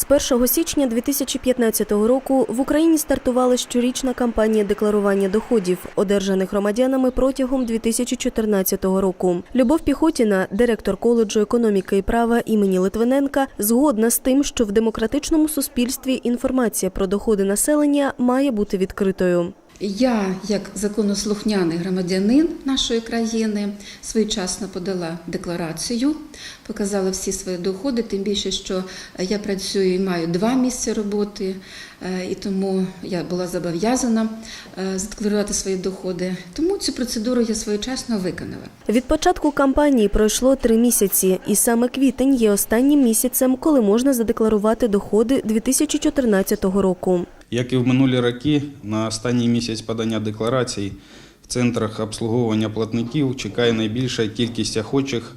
З 1 січня 2015 року в Україні стартувала щорічна кампанія декларування доходів, одержаних громадянами протягом 2014 року. Любов Піхотіна, директор коледжу економіки і права імені Литвиненка, згодна з тим, що в демократичному суспільстві інформація про доходи населення має бути відкритою. Я, як законослухняний громадянин нашої країни, своєчасно подала декларацію, показала всі свої доходи, тим більше, що я працюю і маю два місця роботи, е, і тому я була зобов'язана е, задекларувати свої доходи. Тому цю процедуру я своєчасно виконала. Від початку кампанії пройшло три місяці, і саме квітень є останнім місяцем, коли можна задекларувати доходи 2014 року. Як і в минулі роки, на останній місяць подання декларацій в центрах обслуговування платників чекає найбільша кількість охочих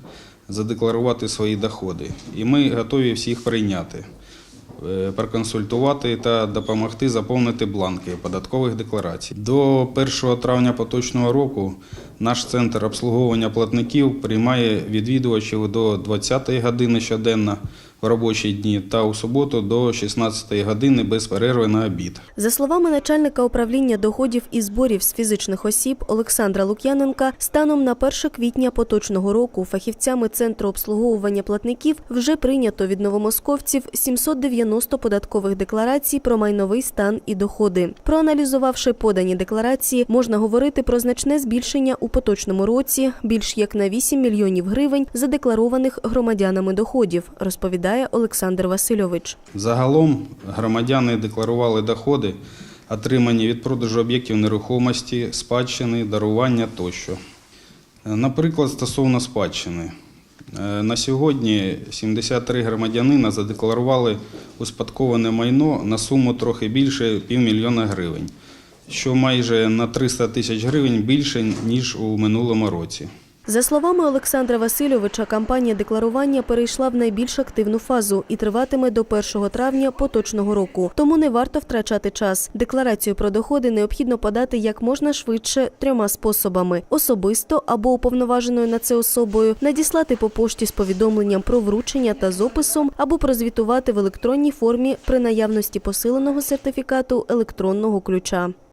задекларувати свої доходи. І ми готові всіх прийняти, е, проконсультувати та допомогти заповнити бланки податкових декларацій. До 1 травня поточного року наш центр обслуговування платників приймає відвідувачів до 20 години щоденно в робочі дні та у суботу до 16 години без перерви на обід. За словами начальника управління доходів і зборів з фізичних осіб Олександра Лук'яненка, станом на 1 квітня поточного року фахівцями центру обслуговування платників вже прийнято від новомосковців 790 податкових декларацій про майновий стан і доходи. Проаналізувавши подані декларації, можна говорити про значне збільшення у поточному році більш як на 8 мільйонів гривень задекларованих громадянами доходів, розповідає Олександр Васильович. Загалом громадяни декларували доходи, отримані від продажу об'єктів нерухомості, спадщини, дарування тощо. Е, Наприклад, стосовно спадщини. Е, На сьогодні 73 громадянина задекларували успадковане майно на суму трохи більше півмільйона гривень, що майже на 300 тисяч гривень більше, ніж у минулому році. За словами Олександра Васильовича, кампанія декларування перейшла в найбільш активну фазу і триватиме до 1 травня поточного року. Тому не варто втрачати час. Декларацію про доходи необхідно подати як можна швидше трьома способами: особисто або уповноваженою на це особою, надіслати по пошті з повідомленням про вручення та з описом, або прозвітувати в електронній формі при наявності посиленого сертифікату електронного ключа.